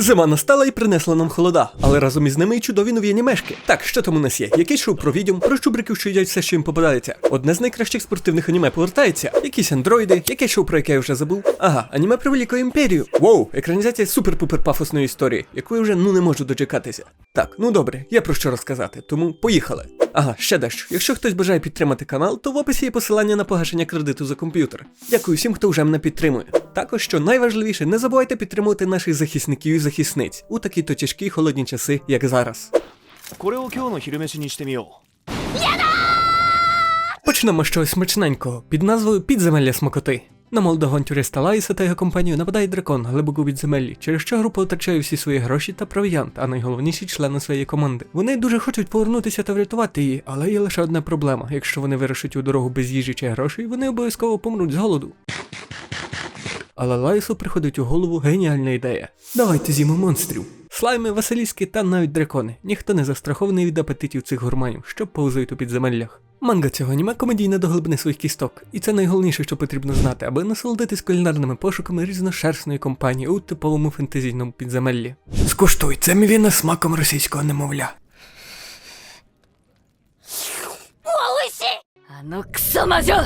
Зима настала і принесла нам холода, але разом із ними й чудові нові анімешки. Так, що там у нас є? Якийсь шоу про відьом, про чубриків, що їдять все, що їм попадається. Одне з найкращих спортивних аніме повертається. Якісь андроїди, якесь шоу, про яке я вже забув. Ага, аніме про велику імперію. Воу, екранізація супер-пупер пафосної історії, яку я вже ну не можу дочекатися. Так, ну добре, є про що розказати, тому поїхали. Ага, ще дещо. Якщо хтось бажає підтримати канал, то в описі є посилання на погашення кредиту за комп'ютер. Дякую всім, хто вже мене підтримує. Також що найважливіше, не забувайте підтримувати наших захисників і захисниць у такі то тяжкі холодні часи, як зараз. Почнемо з чогось смачненького під назвою Підземелля смокоти. На молодого авантюриста Лаїса та його компанію нападає дракон глибоко у підземеллі, через що група втрачає всі свої гроші та провіант, а найголовніші члени своєї команди. Вони дуже хочуть повернутися та врятувати її, але є лише одна проблема: якщо вони вирушать у дорогу без їжі чи грошей, вони обов'язково помруть з голоду. Але Лайсу приходить у голову геніальна ідея. Давайте з'їмо монстрів. Слайми, василіски та навіть дракони. Ніхто не застрахований від апетитів цих гурманів, що повзають у підземеллях. Манга цього аніме комедійна до глибини своїх кісток, і це найголовніше, що потрібно знати, аби насолодитись кулінарними пошуками різношерстної компанії у типовому фентезійному підземеллі. Скуштуй, це мівіна смаком російського немовля. Ано ксомажо!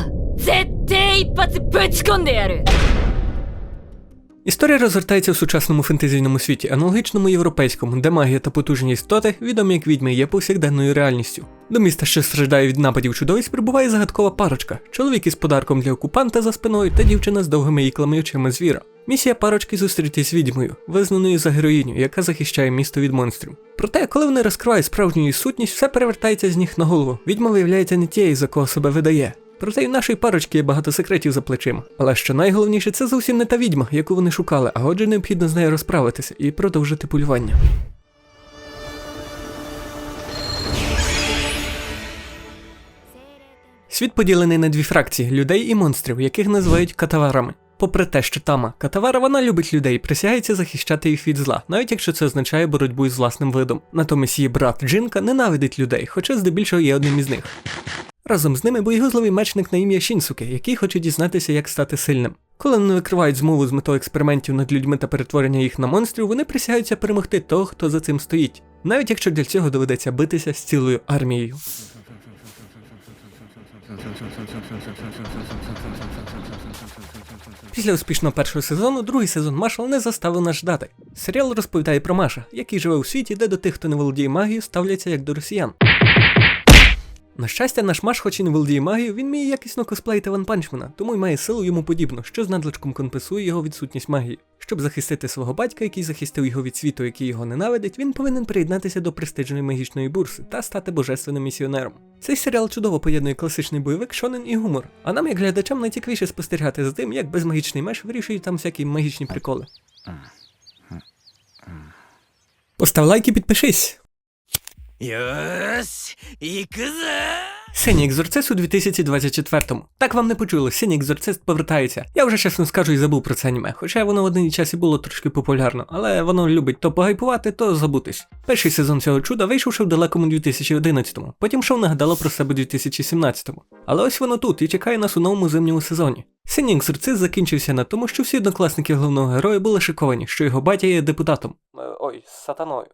Історія розгортається в сучасному фентезійному світі, аналогічному європейському, де магія та потужні істоти, відомі як відьми, є повсякденною реальністю. До міста, що страждає від нападів чудовиськ, прибуває загадкова парочка, чоловік із подарком для окупанта за спиною та дівчина з довгими іклами очима звіра. Місія парочки зустрітись з відьмою, визнаною за героїню, яка захищає місто від монстрів. Проте, коли вони розкривають справжню її сутність, все перевертається з ніг на голову. Відьма виявляється не тією, за кого себе видає. Проте й в нашої парочки є багато секретів за плечима. Але що найголовніше, це зовсім не та відьма, яку вони шукали, а отже необхідно з нею розправитися і продовжити полювання. Світ поділений на дві фракції людей і монстрів, яких називають катаварами. Попри те, що Тама катавара, вона любить людей, присягається захищати їх від зла, навіть якщо це означає боротьбу із власним видом. Натомість її брат Джинка ненавидить людей, хоча здебільшого є одним із них. Разом з ними боєгузливий мечник на ім'я Шінсуке, який хоче дізнатися, як стати сильним. Коли вони викривають змову з метою експериментів над людьми та перетворення їх на монстрів, вони присягаються перемогти того, хто за цим стоїть, навіть якщо для цього доведеться битися з цілою армією. Після успішного першого сезону, другий сезон Маршал не заставив нас ждати. Серіал розповідає про Маша, який живе у світі, де до тих, хто не володіє магією, ставляться як до росіян. На щастя, наш Маш, хоч і не володіє магією, він вміє якісно косплеїти ванпанчмена, тому й має силу йому подібну, що з надлишком компенсує його відсутність магії. Щоб захистити свого батька, який захистив його від світу, який його ненавидить, він повинен приєднатися до престижної магічної бурси та стати божественним місіонером. Цей серіал чудово поєднує класичний бойовик, шонен і гумор. А нам, як глядачам, найцікавіше спостерігати за тим, як безмагічний меш вирішує там всякі магічні приколи. Постав лайк і підпишись. Йос, і коза! Синій екзорцист у 2024-му. Так вам не почули, синій екзорцист повертається. Я вже чесно скажу і забув про це аніме, хоча воно в один час і було трошки популярно, але воно любить то погайпувати, то забутись. Перший сезон цього чуда вийшов ще в далекому 2011-му, потім шоу нагадало про себе 2017-му. Але ось воно тут і чекає нас у новому зимньому сезоні. Синій екзорцист закінчився на тому, що всі однокласники головного героя були шиковані, що його батя є депутатом. Ой, сатаною.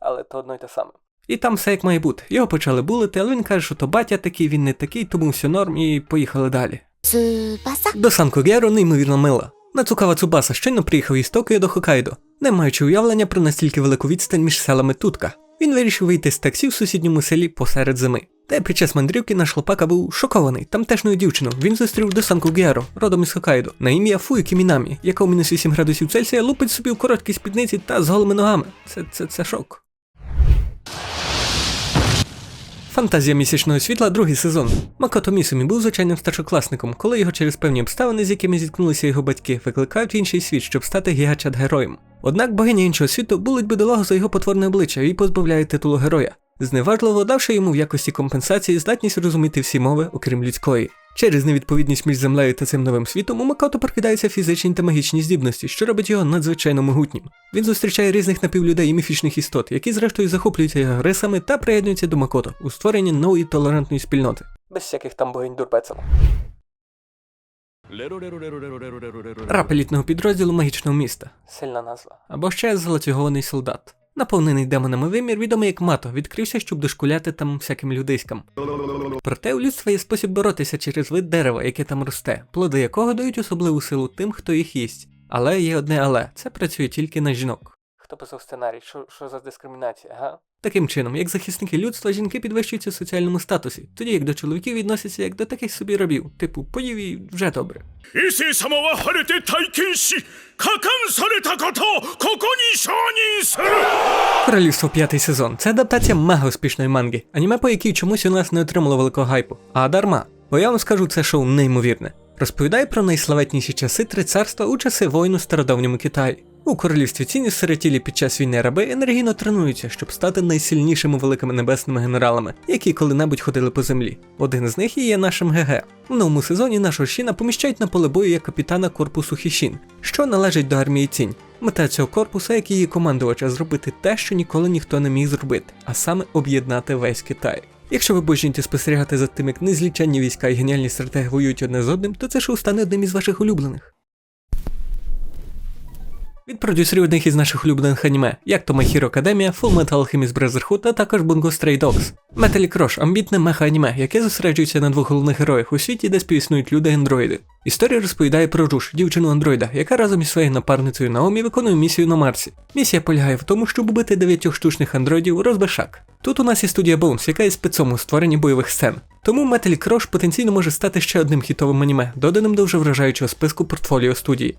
Але то одно й те саме. І там все як має бути. Його почали булити, але він каже, що то батя такий, він не такий, тому все норм, і поїхали далі. 翼 До Сан Когєро неймовірно мила. Нацукава Цубаса щойно приїхав із Токіо до Хокайдо, не маючи уявлення про настільки велику відстань між селами Тутка. Він вирішив вийти з таксі в сусідньому селі посеред зими. Та під час мандрівки наш хлопака був шокований тамтешньою дівчиною. Він зустрів до Сан Когєро, родом із Хокайдо, на ім'я Фуюкі Мінамі, яка у мінус 8 градусів Цельсія лупить собі в короткій спідниці та з голими ногами. Це, це, це шок. Фантазія місячного світла, другий сезон. Макото Місумі був звичайним старшокласником, коли його через певні обставини, з якими зіткнулися його батьки, викликають в інший світ, щоб стати гігачат-героєм. Однак богиня іншого світу булить бідолагу за його потворне обличчя і позбавляє титулу героя, зневажливо давши йому в якості компенсації здатність розуміти всі мови, окрім людської. Через невідповідність між землею та цим новим світом у Макото прокидаються фізичні та магічні здібності, що робить його надзвичайно могутнім. Він зустрічає різних напівлюдей і міфічних істот, які зрештою захоплюються його рисами та приєднуються до Макото у створенні нової толерантної спільноти, без всяких там богинь дурпецел. Рапелітного підрозділу магічного міста. Сильна назва. Або ще золотігований солдат. Наповнений демонами вимір, відомий як мато, відкрився, щоб дошкуляти там всяким людиськам. Проте у людства є спосіб боротися через вид дерева, яке там росте, плоди якого дають особливу силу тим, хто їх їсть. Але є одне але це працює тільки на жінок. Хто писав сценарій? Що, що за дискримінація, га? Таким чином, як захисники людства, жінки підвищуються в соціальному статусі, тоді як до чоловіків відносяться як до таких собі рабів, типу поїв і вже добре. Королівство п'ятий сезон. Це адаптація мега успішної манги, аніме по якій чомусь у нас не отримало великого гайпу, а дарма. Бо я вам скажу, це шоу неймовірне. Розповідає про найславетніші часи три царства у часи воїну в стародавньому Китаї. У королівстві ціні сиротілі під час війни раби енергійно тренуються, щоб стати найсильнішими великими небесними генералами, які коли-небудь ходили по землі. Один з них є нашим ГГ. В новому сезоні нашого Шіна поміщають на поле бою як капітана корпусу Хішін, що належить до армії Цінь. Мета цього корпусу, як і її командувача, зробити те, що ніколи ніхто не міг зробити, а саме об'єднати весь Китай. Якщо ви бажаєте спостерігати за тим, як незліченні війська і геніальні стратеги воюють одне з одним, то це шоу стане одним із ваших улюблених. Від продюсерів одних із наших улюблених аніме, як то My Hero Academia, Full Metal Alchemist Brotherhood, а також Bungo Stray Dogs. Metal Crush – амбітне меха-аніме, яке зосереджується на двох головних героях у світі, де співіснують люди-андроїди. Історія розповідає про Руш, дівчину андроїда, яка разом із своєю напарницею Наомі виконує місію на Марсі. Місія полягає в тому, щоб убити дев'ятьох штучних андроїдів розбишак. Тут у нас є студія Bones, яка є спецом у створенні бойових сцен. Тому Metal Crush потенційно може стати ще одним хітовим аніме, доданим до вже вражаючого списку портфоліо студії.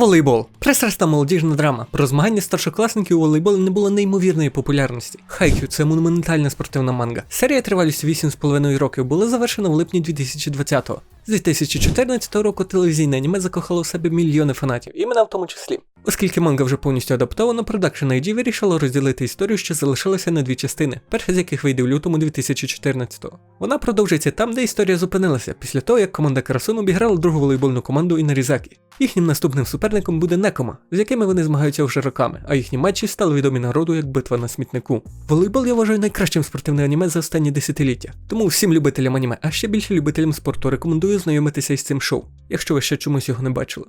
Волейбол. Пристрасна молодіжна драма. Про змагання старшокласників у волейболі не було неймовірної популярності. Хайкю це монументальна спортивна манга. Серія тривалістю 8,5 років була завершена в липні 2020-го. З 2014 року телевізійне аніме закохало в себе мільйони фанатів, і мене в тому числі. Оскільки манга вже повністю адаптована, Production ID вирішило розділити історію, що залишилася на дві частини, перша з яких вийде в лютому 2014-го. Вона продовжується там, де історія зупинилася, після того як команда Карасун обіграла другу волейбольну команду Інарізакі. Їхнім наступним суперником буде Некома, з якими вони змагаються вже роками, а їхні матчі стали відомі народу як битва на смітнику. Волейбол я вважаю найкращим спортивним аніме за останні десятиліття. Тому всім любителям аніме, а ще більше любителям спорту рекомендую знайомитися із цим шоу, якщо ви ще чомусь його не бачили.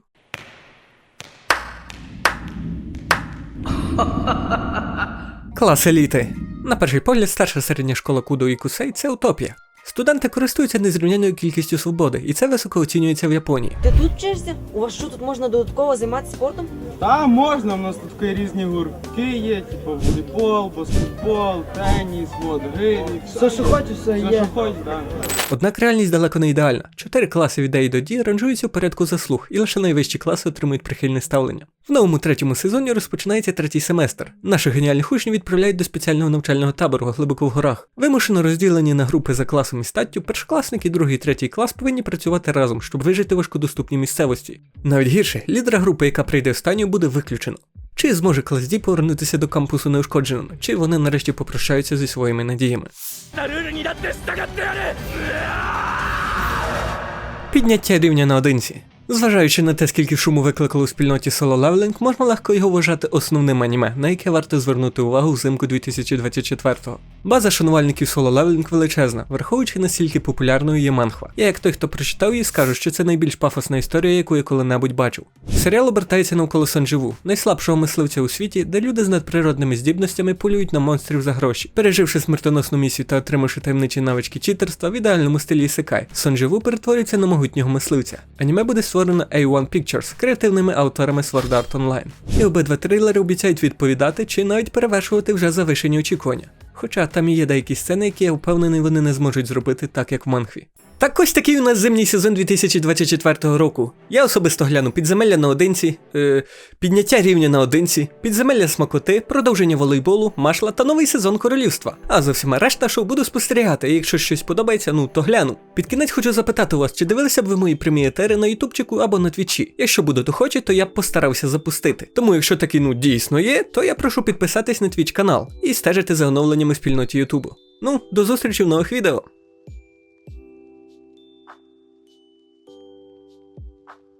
Клас еліти. На перший погляд, старша середня школа Кудо і Кусей це утопія. Студенти користуються незрівняною кількістю свободи, і це високо оцінюється в Японії. Ти тут вчишся? У вас що тут можна додатково займатися спортом? Та можна, у нас тут є різні гуртки є, типу волейбол, баскетбол, теніс, вот, гирі. Все, що хочеш, все Все, є. що хочеш, так. Однак реальність далеко не ідеальна. Чотири класи від A до D ранжуються в порядку заслуг, і лише найвищі класи отримують прихильне ставлення. В новому третьому сезоні розпочинається третій семестр. Наших геніальних учнів відправляють до спеціального навчального табору глибоко в горах. Вимушено розділені на групи за класом і статтю, першокласники, другий і третій клас повинні працювати разом, щоб вижити в важкодоступній місцевості. Навіть гірше, лідера групи, яка прийде останньою, буде виключено. Чи зможе класді повернутися до кампусу неушкодженим, чи вони нарешті попрощаються зі своїми надіями. Підняття рівня на одинці. Зважаючи на те, скільки шуму викликало у спільноті Solo Leveling, можна легко його вважати основним аніме, на яке варто звернути увагу взимку 2024-го. База шанувальників Solo Leveling величезна, враховуючи наскільки популярною є манхва. Я, як той, хто прочитав її, скажу, що це найбільш пафосна історія, яку я коли-небудь бачив. Серіал обертається навколо Санживу, найслабшого мисливця у світі, де люди з надприродними здібностями полюють на монстрів за гроші. Переживши смертоносну місію та отримавши таємничі навички читерства в ідеальному стилі Секай, Сонживу перетворюється на могутнього мисливця. Аніме буде створено A1 Pictures креативними авторами Sword Art Online. І обидва трилери обіцяють відповідати чи навіть перевершувати вже завишені очікування. Хоча там і є деякі сцени, які я впевнений вони не зможуть зробити так, як в манхві. Так ось такий у нас зимній сезон 2024 року. Я особисто гляну підземелля наодинці, е, підняття рівня наодинці, підземелля смакоти, продовження волейболу, машла та новий сезон королівства. А за всіма решта шоу буду спостерігати, і якщо щось подобається, ну то гляну. Під кінець хочу запитати вас, чи дивилися б ви мої прямі етери на ютубчику або на твічі. Якщо будуть охочі, то я б постарався запустити. Тому якщо такі ну дійсно є, то я прошу підписатись на твіч канал і стежити за оновленнями спільноті Ютубу. Ну, до зустрічі в нових відео.